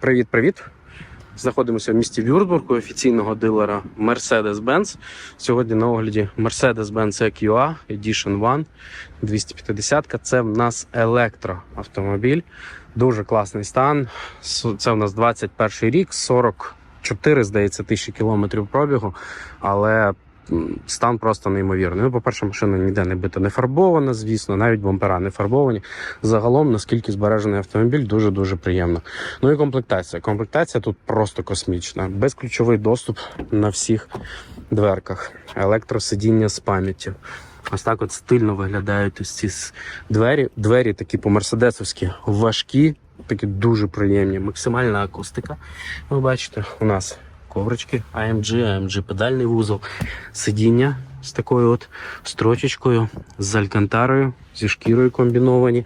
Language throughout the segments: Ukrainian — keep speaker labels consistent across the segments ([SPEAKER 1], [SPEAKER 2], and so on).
[SPEAKER 1] Привіт-привіт! Знаходимося в місті Вюрцбург у офіційного дилера Mercedes-Benz. Сьогодні на огляді Mercedes-Benz EQA Edition 1 250. Це в нас електроавтомобіль. Дуже класний стан. Це у нас 21 рік, 44, здається, тисячі кілометрів пробігу, але стан просто неймовірний. Ну, по-перше, машина ніде не бита, не фарбована, звісно, навіть бампера не фарбовані. Загалом, наскільки збережений автомобіль, дуже дуже приємно. Ну і комплектація. Комплектація тут просто космічна. Безключовий доступ на всіх дверках, електросидіння з пам'яттю. Ось так от стильно виглядають ось ці двері. Двері такі по-мерседесовськи важкі, такі дуже приємні. Максимальна акустика. Ви бачите, у нас коврички AMG, AMG педальний вузол, сидіння з такою от строчечкою, з алькантарою, зі шкірою комбіновані.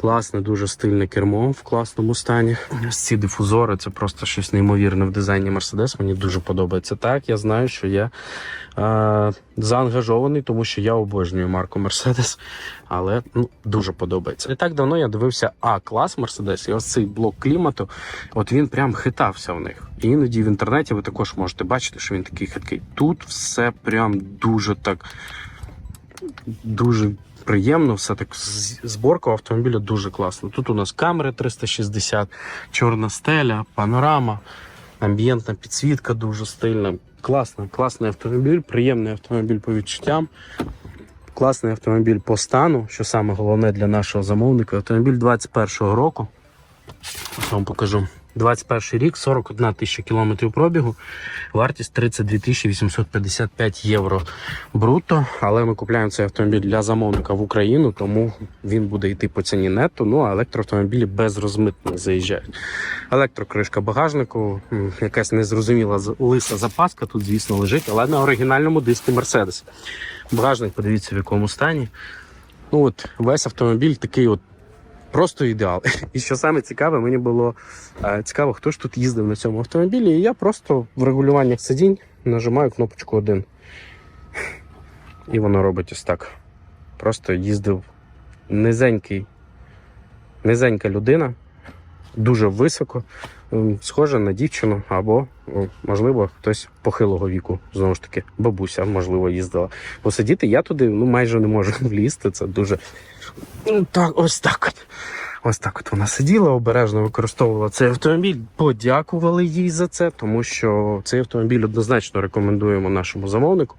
[SPEAKER 1] Класне, дуже стильне кермо в класному стані. Ось ці дифузори це просто щось неймовірне в дизайні Mercedes. Мені дуже подобається. Так, я знаю, що я е, заангажований, тому що я обожнюю марку Mercedes, але ну, дуже подобається. Не так давно я дивився А-клас Mercedes, і ось цей блок клімату, от він прям хитався в них. І іноді в інтернеті ви також можете бачити, що він такий хиткий. Тут все прям дуже так дуже приємно, все так зборка автомобіля дуже класна. Тут у нас камери 360, чорна стеля, панорама, амбієнтна підсвітка дуже стильна. Класна, класний автомобіль, приємний автомобіль по відчуттям. Класний автомобіль по стану, що саме головне для нашого замовника. Автомобіль 21-го року. Ось вам покажу. 21 рік, 41 тисяча кілометрів пробігу, вартість 32 тисячі 855 євро брутто. Але ми купуємо цей автомобіль для замовника в Україну, тому він буде йти по ціні нетто. Ну а електроавтомобілі без розмитних заїжджають. Електрокришка багажнику, якась незрозуміла лиса запаска тут, звісно, лежить, але на оригінальному диску Mercedes. Багажник, подивіться, в якому стані. Ну от весь автомобіль такий от просто ідеал. І що саме цікаве, мені було е, цікаво, хто ж тут їздив на цьому автомобілі. І я просто в регулюваннях сидінь нажимаю кнопочку 1. І воно робить ось так. Просто їздив низенький, низенька людина, дуже високо, ем, схожа на дівчину, або, можливо, хтось похилого віку, знову ж таки, бабуся, можливо, їздила. Посидіти я туди ну, майже не можу влізти. Це дуже. Ну, так, ось так. Ось так от вона сиділа, обережно використовувала цей автомобіль. Подякували їй за це, тому що цей автомобіль однозначно рекомендуємо нашому замовнику,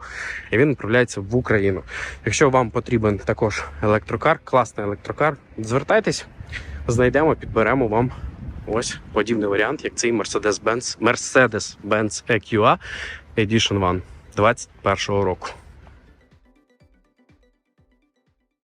[SPEAKER 1] і він відправляється в Україну. Якщо вам потрібен також електрокар, класний електрокар, звертайтесь, знайдемо, підберемо вам ось подібний варіант, як цей Mercedes-Benz Mercedes-Benz EQA Edition 1 21-го року.